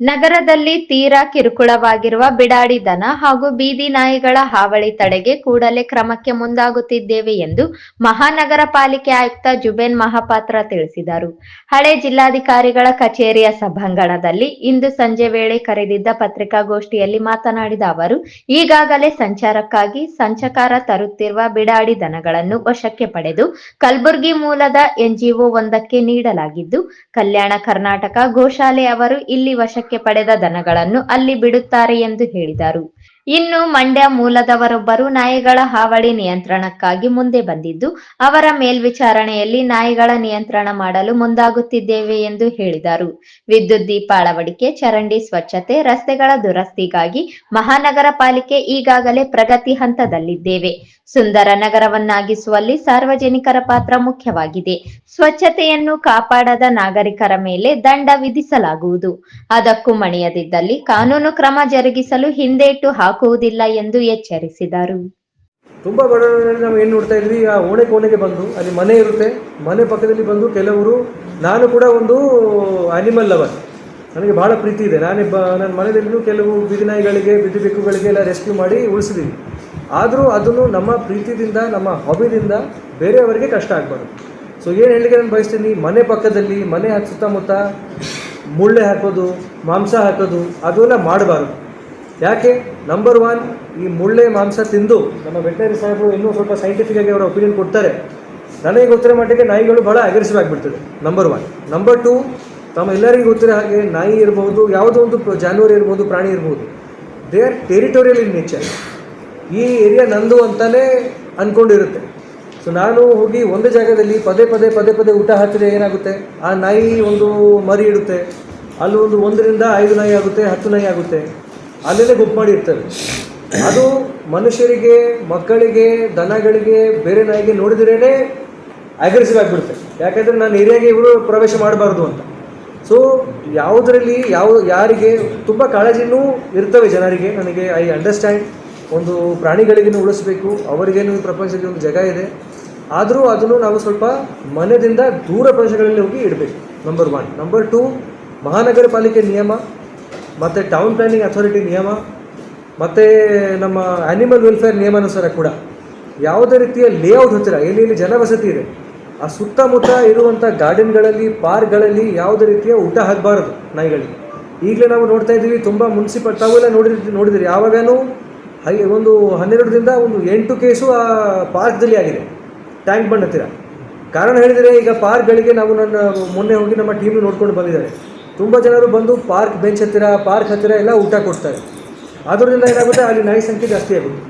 ನಗರದಲ್ಲಿ ತೀರಾ ಕಿರುಕುಳವಾಗಿರುವ ಬಿಡಾಡಿ ದನ ಹಾಗೂ ಬೀದಿ ನಾಯಿಗಳ ಹಾವಳಿ ತಡೆಗೆ ಕೂಡಲೇ ಕ್ರಮಕ್ಕೆ ಮುಂದಾಗುತ್ತಿದ್ದೇವೆ ಎಂದು ಮಹಾನಗರ ಪಾಲಿಕೆ ಆಯುಕ್ತ ಜುಬೇನ್ ಮಹಾಪಾತ್ರ ತಿಳಿಸಿದರು. ಹಳೆ ಜಿಲ್ಲಾಧಿಕಾರಿಗಳ ಕಚೇರಿಯ ಸಭಾಂಗಣದಲ್ಲಿ ಇಂದು ಸಂಜೆ ವೇಳೆ ಕರೆದಿದ್ದ ಪತ್ರಿಕಾಗೋಷ್ಠಿಯಲ್ಲಿ ಮಾತನಾಡಿದ ಅವರು, ಈಗಾಗಲೇ ಸಂಚಾರಕ್ಕಾಗಿ ಸಂಚಕಾರ ತರುತ್ತಿರುವ ಬಿಡಾಡಿ ದನಗಳನ್ನು ವಶಕ್ಕೆ ಪಡೆದು ಕಲಬುರಗಿ ಮೂಲದ ಎನ್ಜಿಒ ಒಂದಕ್ಕೆ ನೀಡಲಾಗಿದ್ದು, ಕಲ್ಯಾಣ ಕರ್ನಾಟಕ ಗೋಶಾಲೆ ಅವರು ಇಲ್ಲಿ ವಶಕ್ಕೆ ಪಡೆದ ದನಗಳನ್ನು ಅಲ್ಲಿ ಬಿಡುತ್ತಾರೆ ಎಂದು ಹೇಳಿದರು. ಇನ್ನು ಮಂಡ್ಯ ಮೂಲದವರೊಬ್ಬರು ನಾಯಿಗಳ ಹಾವಳಿ ನಿಯಂತ್ರಣಕ್ಕಾಗಿ ಮುಂದೆ ಬಂದಿದ್ದು, ಅವರ ಮೇಲ್ವಿಚಾರಣೆಯಲ್ಲಿ ನಾಯಿಗಳ ನಿಯಂತ್ರಣ ಮಾಡಲು ಮುಂದಾಗುತ್ತಿದ್ದೇವೆ ಎಂದು ಹೇಳಿದರು. ವಿದ್ಯುತ್ ದೀಪ ಅಳವಡಿಕೆ, ಚರಂಡಿ ಸ್ವಚ್ಛತೆ, ರಸ್ತೆಗಳ ದುರಸ್ತಿಗಾಗಿ ಮಹಾನಗರ ಪಾಲಿಕೆ ಈಗಾಗಲೇ ಪ್ರಗತಿ ಹಂತದಲ್ಲಿದ್ದೇವೆ. ಸುಂದರ ನಗರವನ್ನಾಗಿಸುವಲ್ಲಿ ಸಾರ್ವಜನಿಕರ ಪಾತ್ರ ಮುಖ್ಯವಾಗಿದೆ. ಸ್ವಚ್ಛತೆಯನ್ನು ಕಾಪಾಡದ ನಾಗರಿಕರ ಮೇಲೆ ದಂಡ ವಿಧಿಸಲಾಗುವುದು. ಅದಕ್ಕೂ ಮಣಿಯದಿದ್ದಲ್ಲಿ ಕಾನೂನು ಕ್ರಮ ಜರುಗಿಸಲು ಹಿಂದೇಟು ಹಾಕುವುದಿಲ್ಲ ಎಂದು ಎಚ್ಚರಿಸಿದರು. ತುಂಬ ಬಡವರಲ್ಲಿ ನಾವು ಏನು ನೋಡ್ತಾ ಇದ್ವಿ, ಆ ಓಣೆ ಕೋಣೆಗೆ ಬಂದು, ಅಲ್ಲಿ ಮನೆ ಇರುತ್ತೆ, ಮನೆ ಪಕ್ಕದಲ್ಲಿ ಬಂದು ಕೆಲವರು, ನಾನು ಕೂಡ ಒಂದು ಅನಿಮಲ್ ಲವರ್ ನನಗೆ ಭಾಳ ಪ್ರೀತಿ ಇದೆ. ನಾನೇ ಬ ನನ್ನ ಮನೆಯಲ್ಲೂ ಕೆಲವು ಬಿದಿ ನಾಯಿಗಳಿಗೆ ಬಿದಿ ಬೆಕ್ಕುಗಳಿಗೆ ಎಲ್ಲ ರೆಸ್ಕ್ಯೂ ಮಾಡಿ ಉಳಿಸಿದ್ದೀವಿ ಆದರೂ ಅದನ್ನು ನಮ್ಮ ಪ್ರೀತಿದಿಂದ ನಮ್ಮ ಹಾಬಿದಿಂದ ಬೇರೆಯವರಿಗೆ ಕಷ್ಟ ಆಗಬಾರ್ದು. ಸೊ ಏನು ಹೇಳಲಿಕ್ಕೆ ನಾನು ಬಯಸ್ತೀನಿ? ಮನೆ ಪಕ್ಕದಲ್ಲಿ, ಮನೆ ಸುತ್ತಮುತ್ತ ಮುಳ್ಳೆ ಹಾಕೋದು, ಮಾಂಸ ಹಾಕೋದು, ಅದೆಲ್ಲ ಮಾಡಬಾರ್ದು. ಯಾಕೆ? ನಂಬರ್ ಒನ್ ಈ ಮುಳ್ಳೆ ಮಾಂಸ ತಿಂದು ನಮ್ಮ ವೆಟನರಿ ಸಾಹೇಬರು ಇನ್ನೂ ಸ್ವಲ್ಪ ಸೈಂಟಿಫಿಕ್ ಆಗಿ ಅವರ ಒಪಿನಿಯನ್ ಕೊಡ್ತಾರೆ. ನನಗೆ ಗೊತ್ತಿರೋ ಮಟ್ಟಿಗೆ ನಾಯಿಗಳು ಬಹಳ ಅಗ್ರೆಸಿವ್ ಆಗಿಬಿಡ್ತದೆ ನಂಬರ್ ಒನ್ ನಂಬರ್ ಟು ತಮ್ಮ ಎಲ್ಲರಿಗೂ ಗೊತ್ತಿರೋ ಹಾಗೆ ನಾಯಿ ಇರ್ಬೋದು, ಯಾವುದೋ ಒಂದು ಜಾನುವಾರು ಇರ್ಬೋದು, ಪ್ರಾಣಿ ಇರ್ಬೋದು they are territorial in nature ಈ ಏರಿಯಾ ನಂದು ಅಂತಲೇ ಅಂದ್ಕೊಂಡಿರುತ್ತೆ ಸೊ ನಾನು ಹೋಗಿ ಒಂದು ಜಾಗದಲ್ಲಿ ಪದೇ ಪದೇ ಪದೇ ಪದೇ ಊಟ ಹಾಕಿದ್ರೆ ಏನಾಗುತ್ತೆ? ಆ ನಾಯಿ ಒಂದು ಮರಿ ಇಡುತ್ತೆ. ಅಲ್ಲಿ ಒಂದು ಒಂದರಿಂದ ಐದು ನಾಯಿ ಆಗುತ್ತೆ, ಹತ್ತು ನಾಯಿ ಆಗುತ್ತೆ. ಅಲ್ಲೇ ಗುಂಪು ಮಾಡಿ ಇರ್ತವೆ ಅದು ಮನುಷ್ಯರಿಗೆ, ಮಕ್ಕಳಿಗೆ, ದನಗಳಿಗೆ, ಬೇರೆ ನಾಯಿಗೆ ನೋಡಿದ್ರೇ ಅಗ್ರೆಸಿವ್ ಆಗಿಬಿಡುತ್ತೆ. ಯಾಕಂದರೆ ನಾನು ಏರಿಯಾಗೆ ಇವರು ಪ್ರವೇಶ ಮಾಡಬಾರ್ದು ಅಂತ. ಸೊ ಯಾವುದರಲ್ಲಿ ಯಾವ, ಯಾರಿಗೆ ತುಂಬ ಕಾಳಜಿನೂ ಇರ್ತವೆ ಜನರಿಗೆ. ನನಗೆ ಐ ಅಂಡರ್ಸ್ಟ್ಯಾಂಡ್ ಒಂದು ಪ್ರಾಣಿಗಳಿಗೂ ಉಳಿಸ್ಬೇಕು. ಅವರಿಗೇನು ಪ್ರಪಂಚದಲ್ಲಿ ಒಂದು ಜಾಗ ಇದೆ. ಆದರೂ ಅದನ್ನು ನಾವು ಸ್ವಲ್ಪ ಮನೆಯಿಂದ ದೂರ ಪ್ರದೇಶಗಳಲ್ಲಿ ಹೋಗಿ ಇಡಬೇಕು ನಂಬರ್ ಒನ್ ನಂಬರ್ ಟು ಮಹಾನಗರ ಪಾಲಿಕೆ ನಿಯಮ. ಮತ್ತು ಟೌನ್ ಪ್ಲಾನಿಂಗ್ ಅಥಾರಿಟಿ ನಿಯಮ, ಮತ್ತು ನಮ್ಮ ಆ್ಯನಿಮಲ್ ವೆಲ್ಫೇರ್ ನಿಯಮಾನುಸಾರ ಕೂಡ ಯಾವುದೇ ರೀತಿಯ ಲೇಔಟ್ ಹತ್ತಿರ, ಎಲ್ಲಿ ಜನವಸತಿ ಇದೆ, ಆ ಸುತ್ತಮುತ್ತ ಇರುವಂಥ ಗಾರ್ಡನ್ಗಳಲ್ಲಿ ಪಾರ್ಕ್ಗಳಲ್ಲಿ ಯಾವುದೇ ರೀತಿಯ ಊಟ ಹಾಕಬಾರದು ನಾಯಿಗಳಿಗೆ. ಈಗಲೇ ನಾವು ನೋಡ್ತಾ ಇದ್ದೀವಿ, ತುಂಬ ಮುನ್ಸಿಪಲ್ ತಾವೆಲ್ಲ ನೋಡಿದ್ರಿ ನೋಡಿದಿರಿ ಯಾವಾಗಲೂ ಹೈ, ಒಂದು ಹನ್ನೆರಡರಿಂದ ಒಂದು ಎಂಟು ಕೇಸು ಆ ಪಾರ್ಕ್ದಲ್ಲಿ ಆಗಿದೆ ಟ್ಯಾಂಕ್ ಬಂಡ್ ಹತ್ತಿರ. ಕಾರಣ ಹೇಳಿದರೆ ಈಗ ಪಾರ್ಕ್ಗಳಿಗೆ ನಾವು ನನ್ನ ಮೊನ್ನೆ ಹೋಗಿ ನಮ್ಮ ಟೀಮ್ ನೋಡ್ಕೊಂಡು ಬಂದಿದ್ದಾರೆ. ತುಂಬ ಜನರು ಬಂದು ಪಾರ್ಕ್ ಬೆಂಚ್ ಹತ್ತಿರ, ಪಾರ್ಕ್ ಹತ್ತಿರ ಎಲ್ಲ ಊಟ ಕೊಡ್ತಾರೆ. ಅದರಿಂದ ಏನಾಗುತ್ತೆ, ಅಲ್ಲಿ ನಾಯಿ ಸಂಖ್ಯೆ ಜಾಸ್ತಿ ಆಗುತ್ತೆ.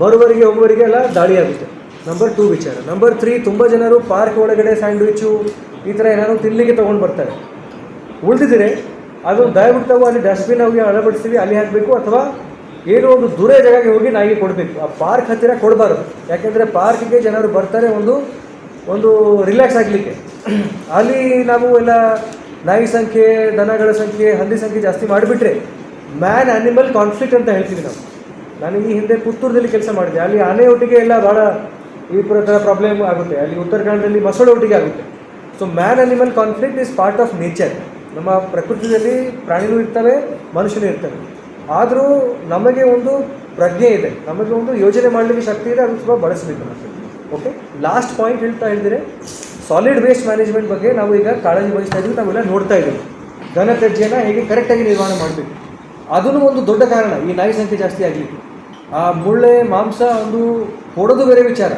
ಬರುವವರಿಗೆ, ಹೋಗುವವರಿಗೆ ಎಲ್ಲ ದಾಳಿ ಆಗುತ್ತೆ. ನಂಬರ್ ಟೂ ವಿಚಾರ. ನಂಬರ್ ತ್ರೀ ತುಂಬ ಜನರು ಪಾರ್ಕ್ ಒಳಗಡೆ ಸ್ಯಾಂಡ್ವಿಚ್ಚು ಈ ಥರ ಏನಾದ್ರು ತಿನ್ನಲಿಕ್ಕೆ ತೊಗೊಂಡು ಬರ್ತಾರೆ. ಉಳಿದಿದ್ರೆ ಅದು ದಯವಿಟ್ಟು ನಾವು ಅಲ್ಲಿ ಡಸ್ಟ್ಬಿನ್ ಹೋಗಿ ಅಳವಡಿಸ್ತೀವಿ, ಅಲ್ಲಿ ಹಾಕಬೇಕು ಅಥವಾ ಏನೋ ಒಂದು ದೂರ ಜಾಗಕ್ಕೆ ಹೋಗಿ ನಾಯಿಗೆ ಕೊಡಬೇಕು. ಆ ಪಾರ್ಕ್ ಹತ್ತಿರ ಕೊಡಬಾರ್ದು. ಯಾಕೆಂದರೆ ಪಾರ್ಕಿಗೆ ಜನರು ಬರ್ತಾರೆ ಒಂದು ಒಂದು ರಿಲ್ಯಾಕ್ಸ್ ಆಗಲಿಕ್ಕೆ. ಅಲ್ಲಿ ನಾವು ಎಲ್ಲ ನಾಯಿ ಸಂಖ್ಯೆ, ದನಗಳ ಸಂಖ್ಯೆ, ಹಂದಿ ಸಂಖ್ಯೆ ಜಾಸ್ತಿ ಮಾಡಿಬಿಟ್ರೆ ಮ್ಯಾನ್ ಆ್ಯನಿಮಲ್ ಕಾನ್ಫ್ಲಿಕ್ಟ್ ಅಂತ ಹೇಳ್ತೀವಿ ನಾವು. ನಾನು ಈ ಹಿಂದೆ ಪುತ್ತೂರದಲ್ಲಿ ಕೆಲಸ ಮಾಡಿದೆ. ಅಲ್ಲಿ ಆನೆ ಒಟ್ಟಿಗೆ ಎಲ್ಲ ಭಾಳ ಈ ಥರ ಪ್ರಾಬ್ಲಮ್ ಆಗುತ್ತೆ. ಅಲ್ಲಿ ಉತ್ತರ ಕನ್ನಡದಲ್ಲಿ ಮೊಸಳೆ ಒಟ್ಟಿಗೆ ಆಗುತ್ತೆ. So man animal conflict is part of nature ನಮ್ಮ ಪ್ರಕೃತಿಯಲ್ಲಿ ಪ್ರಾಣಿಗಳು ಇರ್ತವೆ, ಮನುಷ್ಯನೂ ಇರ್ತವೆ. ಆದರೂ ನಮಗೆ ಒಂದು ಪ್ರಜ್ಞೆ ಇದೆ. ನಮಗೆ ಒಂದು ಯೋಜನೆ ಮಾಡಲಿಕ್ಕೆ ಶಕ್ತಿ ಇದೆ ಅದು ಸ್ವಲ್ಪ ಬಳಸಬೇಕು ಓಕೆ ಲಾಸ್ಟ್ ಪಾಯಿಂಟ್ ಹೇಳ್ತಾ ಹೇಳಿದರೆ ಸಾಲಿಡ್ ವೇಸ್ಟ್ ಮ್ಯಾನೇಜ್ಮೆಂಟ್ ಬಗ್ಗೆ ನಾವು ಈಗ ಕಾಳಜಿ ವಹಿಸ್ತಾ ಇದ್ದೀವಿ ನಾವೆಲ್ಲ ನೋಡ್ತಾ ಇದ್ದೀವಿ ಘನ ತ್ಯಾಜ್ಯನ ಹೇಗೆ ಕರೆಕ್ಟಾಗಿ ನಿರ್ವಹಣೆ ಮಾಡಬೇಕು. ಅದನ್ನು ಒಂದು ದೊಡ್ಡ ಕಾರಣ, ಈ ನಾಯಿ ಸಂಖ್ಯೆ ಜಾಸ್ತಿ ಆಗಲಿಕ್ಕೆ. ಆ ಮುಳ್ಳೆ, ಮಾಂಸ ಒಂದು ಕೊಡೋದು ಬೇರೆ ವಿಚಾರ.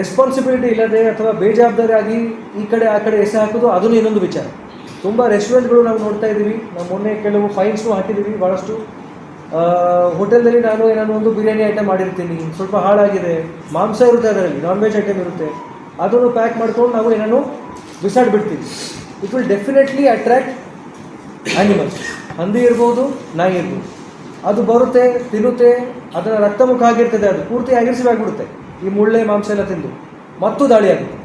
ರೆಸ್ಪಾನ್ಸಿಬಿಲಿಟಿ ಇಲ್ಲದೆ ಅಥವಾ ಬೇಜವಾಬ್ದಾರಿಯಾಗಿ ಈ ಕಡೆ ಆ ಕಡೆ ಎಸೆ ಹಾಕೋದು ಅದನ್ನು ಇನ್ನೊಂದು ವಿಚಾರ. ತುಂಬ ರೆಸ್ಟೋರೆಂಟ್ಗಳು ನಾವು ನೋಡ್ತಾ ಇದ್ದೀವಿ ನಾವು ಮೊನ್ನೆ ಕೆಲವು ಫೈನ್ಸು ಹಾಕಿದ್ದೀವಿ ಭಾಳಷ್ಟು ಹೋಟೆಲ್ನಲ್ಲಿ ನಾನು ಏನಾದರೂ ಒಂದು ಬಿರಿಯಾನಿ ಐಟಮ್ ಮಾಡಿರ್ತೀನಿ, ಸ್ವಲ್ಪ ಹಾಳಾಗಿದೆ. ಮಾಂಸ ಇರುತ್ತೆ ಅದರಲ್ಲಿ ನಾನ್ ವೆಜ್ ಐಟಮ್ ಇರುತ್ತೆ. ಅದನ್ನು ಪ್ಯಾಕ್ ಮಾಡ್ಕೊಂಡು ನಾವು ಏನನ್ನು ಬಿಸಾಡ್ಬಿಡ್ತೀವಿ it will definitely attract animals ಹಂದಿ ಇರ್ಬೋದು, ನಾಯಿ ಇರ್ಬೋದು. ಅದು ಬರುತ್ತೆ, ತಿನ್ನುತ್ತೆ, ಅದರ ರಕ್ತ ಮುಖ ಆಗಿರ್ತದೆ, ಅದು ಪೂರ್ತಿ ಅಗ್ರೆಸಿವ್ ಆಗಿಬಿಡುತ್ತೆ. ಈ ಮುಳ್ಳೆ, ಮಾಂಸ ಎಲ್ಲ ತಿಂದು. ಮತ್ತು ದಾಳಿ ಆಗುತ್ತೆ.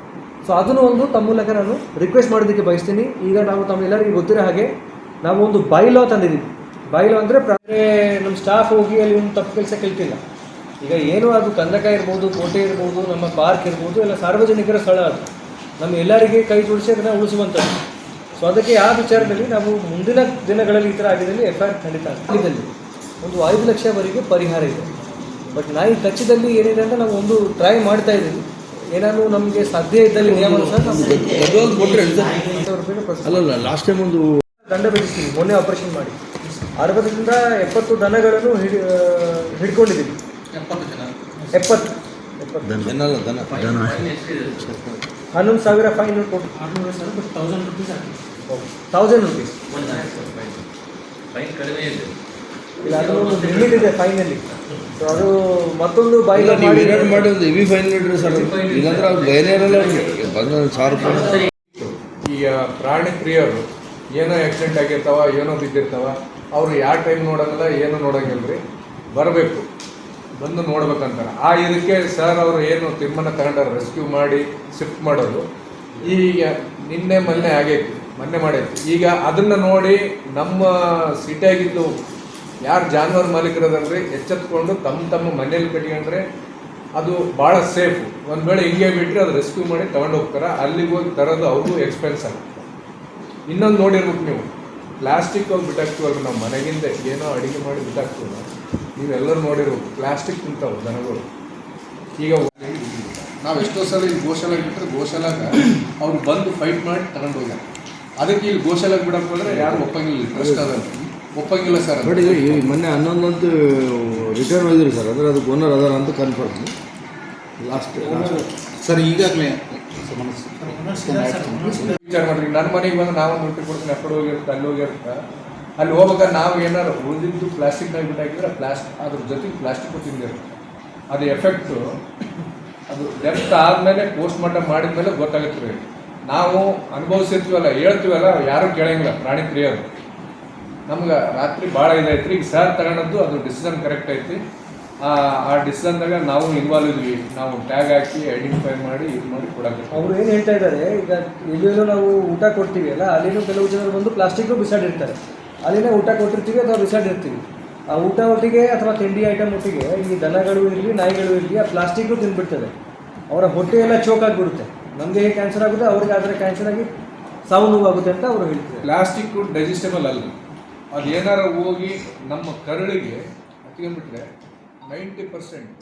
ಸೊ ಅದನ್ನು ಒಂದು ತಮ್ಮ ಮೂಲಕ ನಾನು ರಿಕ್ವೆಸ್ಟ್ ಮಾಡೋದಕ್ಕೆ ಬಯಸ್ತೀನಿ. ಈಗ ನಾವು ತಮ್ಮೆಲ್ಲರಿಗೂ ಗೊತ್ತಿರೋ ಹಾಗೆ ನಾವು ಒಂದು ಬೈಲೋ ತಂದಿದ್ದೀವಿ. ಬೈಲೋ ಅಂದರೆ ನಮ್ಮ ಸ್ಟಾಫ್ ಹೋಗಿ ಅಲ್ಲಿ ಒಂದು ತಪ್ಪು ಕೆಲಸ ಕಲ್ತಿಲ್ಲ ಈಗ ಏನು ಅದು ಕಂದಕ ಇರ್ಬೋದು ಕೋಟೆ ಇರ್ಬೋದು ನಮ್ಮ ಪಾರ್ಕ್ ಇರ್ಬೋದು ಎಲ್ಲ ಸಾರ್ವಜನಿಕರ ಸ್ಥಳ ಅದು. ನಮ್ಮ ಎಲ್ಲರಿಗೆ ಕೈ ಜೋಡಿಸಿ ಅದನ್ನು ಉಳಿಸುವಂಥದ್ದು. ಸೊ ಅದಕ್ಕೆ ಆ ವಿಚಾರದಲ್ಲಿ ನಾವು ಮುಂದಿನ ದಿನಗಳಲ್ಲಿ ಈ ಥರ ಆಗಿದ್ದಲ್ಲಿ ಎಫ್ ಐ ಆರ್ ಖಂಡಿತ ಇದರಲ್ಲಿ ಒಂದು ಐದು ಲಕ್ಷವರೆಗೆ ಪರಿಹಾರ ಇದೆ. ಬಟ್ ನಾಯಿ ಕಚ್ಚಿದಲ್ಲಿ ಏನಿದೆ ಅಂತ ನಾವು ಒಂದು ಟ್ರೈ ಮಾಡ್ತಾ ಇದ್ದೀವಿ. ಏನಾದರೂ ನಮಗೆ ಸಾಧ್ಯ ಇದ್ದಲ್ಲಿ ನಿಯಮ ಅಲ್ಲಲ್ಲ ಲಾಸ್ಟ್ ಟೈಮ್ ಒಂದು ದಂಡ ಬಿಡಿಸ್ತೀವಿ ಮೊನ್ನೆ ಆಪರೇಷನ್ ಮಾಡಿ. ಅರವತ್ತರಿಂದ ಎಪ್ಪತ್ತು ದನಗಳನ್ನು ಹಿಡಿ ಹಿಡ್ಕೊಂಡಿದ್ದೀವಿ. ಎಪ್ಪತ್ತು ಎಪ್ಪತ್ತು. ದನ. ದನ ಹನ್ನೊಂದು ಸಾವಿರ ಫೈನ್ ಕೊಟ್ಟು ತೌಸಂಡ್ ರುಪೀಸ್ ಇಲ್ಲ ಅದು ಒಂದು ಲಿಮಿಟ್ ಇದೆ. ಫೈನಲ್ಲಿ ಸೊ ಅದು ಮತ್ತೊಂದು ಇಲ್ಲ ಬೈಲ ನೀವು ಫೈನ್ ಇಡ್ರಿ ಸರ್ ಇಲ್ಲಾಂದ್ರೆ ಅವ್ರು ಭಯನೇ ಇರಲ್ಲ ಅವ್ರಿಗೆ. ಬಂದ ಸಾವಿರ ರೂಪಾಯಿ. ಪ್ರಾಣಿ ಪ್ರಿಯರು ಏನೋ ಆಕ್ಸಿಡೆಂಟ್ ಆಗಿರ್ತಾವ ಏನೋ ಬಿದ್ದಿರ್ತಾವ ಅವ್ರು ಯಾವ ಟೈಮ್ ನೋಡಂಗಿಲ್ಲ ಏನೋ ನೋಡಂಗಿಲ್ಲ ರೀ ಬರಬೇಕು. ಬಂದು ನೋಡ್ಬೇಕಂತಾರೆ ಆ ಇದಕ್ಕೆ ಸರ್ ಅವರು ಏನು ತಿಮ್ಮನ ತಗೊಂಡಾರ ರೆಸ್ಕ್ಯೂ ಮಾಡಿ ಶಿಫ್ಟ್ ಮಾಡೋದು. ಈಗ ನಿನ್ನೆ ಮೊನ್ನೆ ಆಗೈತಿ, ಮೊನ್ನೆ ಮಾಡೈತಿ. ಈಗ ಅದನ್ನ ನೋಡಿ ನಮ್ಮ ಸಿಟಿಯಾಗಿದ್ದು ಯಾರು ಜಾನುವಾರು ಮಾಲೀಕರದಲ್ರಿ, ಎಚ್ಚೆತ್ಕೊಂಡು ತಮ್ಮ ತಮ್ಮ ಮನೇಲಿ ಕಟ್ಕೊಂಡ್ರೆ ಅದು ಭಾಳ ಸೇಫ್ ಒಂದು ವೇಳೆ ಹಿಂಗೆ ಬಿಟ್ಟರೆ ಅದು ರೆಸ್ಕ್ಯೂ ಮಾಡಿ ತಗೊಂಡು ಹೋಗ್ತಾರೆ. ಅಲ್ಲಿಗೆ ಹೋಗಿ ತರೋದು ಅವ್ರಿಗೂ ಎಕ್ಸ್ಪೆನ್ಸ್ ಆಗುತ್ತೆ. ಇನ್ನೊಂದು ನೋಡಿರ್ಬೇಕು ನೀವು. ಪ್ಲಾಸ್ಟಿಕ್ ಹೋಗಿ ಬಿಟ್ಟಾಕ್ತೀವಲ್ಲ ನಾವು ಮನೆಗಿಂದ ಏನೋ ಅಡಿಗೆ ಮಾಡಿ ಬಿಟ್ಟಾಕ್ತೀವಲ್ಲ. ನೀವೆಲ್ಲರೂ ನೋಡಿರ್ಬೋದು ಪ್ಲಾಸ್ಟಿಕ್ ತಿಂತಾವೆ ದನಗಳು. ಈಗ ನಾವು ಎಷ್ಟೋ ಸಲ ಇಲ್ಲಿ ಗೋಶಾಲಾಗ ಬಿಟ್ಟರೆ ಗೋಶಾಲಾಗ ಅವ್ರು ಬಂದು ಫೈಟ್ ಮಾಡಿ ತಗೊಂಡು ಹೋಗ್ಯಾರ. ಅದಕ್ಕೆ ಇಲ್ಲಿ ಗೋಶಾಲಾಗ ಬಿಡಕ್ಕೆ ಹೋದ್ರೆ ಯಾರು ಒಪ್ಪಂಗಿಲ್ಲ ಟ್ರಸ್ಟ್ ಅದ ಒಪ್ಪಂಗಿಲ್ಲ ಸರ್ ನೋಡಿ ಈ ಮೊನ್ನೆ ಹನ್ನೊಂದಂತೂ ರಿಟರ್ನ್ ಹೋಗಿದ್ರು ಸರ್ ಅಂದರೆ ಅದಕ್ಕೆ ಓನರ್ ಅದಾರ ಅಂತ ಕನ್ಫರ್ಮ್ ಲಾಸ್ಟ್ ಸರ್ ಈಗಾಗಲೇ ವಿಚಾರ ಮಾಡ್ರಿ ನನ್ನ ಮನೆಗೆ ಬಂದು ನಾವೊಂದು ರೊಟ್ಟಿ ಕೊಡ್ತೀನಿ ಅಕ್ಕಡೆ ಹೋಗಿರ್ತಾ ಹೋಗಿರುತ್ತೆ ಅಲ್ಲಿ ಹೋಗಿರುತ್ತೆ. ಅಲ್ಲಿ ಹೋಗ್ಬೇಕಾದ್ರೆ ನಾವು ಏನಾರು ಉಳಿದಿದ್ದು ಪ್ಲಾಸ್ಟಿಕ್ನಾಗ ಬಿಟ್ಟು ಹಾಕಿದ್ರೆ ಪ್ಲಾಸ್ಟಿಕ್ ಅದ್ರ ಜೊತೆಗೆ ಪ್ಲಾಸ್ಟಿಕ್ ತಿಂದಿರುತ್ತೆ ಅದು ಎಫೆಕ್ಟು ಅದು ಡೆಪ್ತ್ ಆದಮೇಲೆ ಪೋಸ್ಟ್ ಮಾರ್ಟಮ್ ಮಾಡಿದ್ಮೇಲೆ ಗೊತ್ತಾಗುತ್ತೆ ರೀ ನಾವು ಅನುಭವಿಸಿರ್ತೀವಲ್ಲ, ಹೇಳ್ತೀವಲ್ಲ, ಯಾರೂ ಕೇಳಂಗಿಲ್ಲ, ಪ್ರಾಣಿ ಪ್ರಿಯರು. ನಮ್ಗೆ ರಾತ್ರಿ ಭಾಳ ಇದೈತ್ರಿ ಈಗ ಸರ್ ತಗೊಂಡದ್ದು ಅದು ಡಿಸಿಷನ್ ಕರೆಕ್ಟ್ ಐತಿ ಆ ಆ ಡಿಸಿಷನ್ದಾಗ ನಾವು ಇನ್ವಾಲ್ವ್ ಇದ್ವಿ. ನಾವು ಟ್ಯಾಗ್ ಹಾಕಿ ಐಡೆಂಟಿಫೈ ಮಾಡಿ ಇದು ಮಾಡಿ ಕೊಡಕ್ಕೆ ಅವರು ಏನು ಹೇಳ್ತಾ ಇದ್ದಾರೆ, ಈಗ ಎಲ್ಲೆಲ್ಲೂ ನಾವು ಊಟ ಕೊಡ್ತೀವಿ ಅಲ್ಲ, ಅಲ್ಲಿನೂ ಕೆಲವು ಜನರು ಬಂದು ಪ್ಲಾಸ್ಟಿಕ್ಕು ಬಿಸಾಡಿರ್ತಾರೆ ಅಲ್ಲಿನೇ ಊಟ ಕೊಟ್ಟಿರ್ತೀವಿ ಅಥವಾ ಬಿಸಾಡಿರ್ತೀವಿ ಆ ಊಟ ಒಟ್ಟಿಗೆ ಅಥವಾ ತಿಂಡಿ ಐಟಮ್ ಒಟ್ಟಿಗೆ ಈ ದನಗಳು ಇರಲಿ, ನಾಯಿಗಳು ಇರಲಿ, ಆ ಪ್ಲಾಸ್ಟಿಕ್ಕು ತಿಂದ್ಬಿಡ್ತದೆ ಅವರ ಹೊಟ್ಟೆ ಎಲ್ಲ ಚೋಕ್ ಆಗಿಬಿಡುತ್ತೆ. ನಮಗೆ ಹೇಗೆ ಕ್ಯಾನ್ಸರ್ ಆಗುತ್ತೆ? ಅವ್ರಿಗೆ ಆದರೆ ಕ್ಯಾನ್ಸರ್ ಆಗಿ ಸಾವು ನೋವಾಗುತ್ತೆ ಅಂತ ಅವರು ಹೇಳ್ತಾರೆ ಪ್ಲಾಸ್ಟಿಕ್ ಡೈಜೆಸ್ಟೇಬಲ್ ಅಲ್ಲ. ಅದು ಏನಾರ ಹೋಗಿ ನಮ್ಮ ಕರಳಿಗೆ ಹತ್ಕೊಂಡ್ಬಿಟ್ರೆ ನೈಂಟಿ ಪರ್ಸೆಂಟ್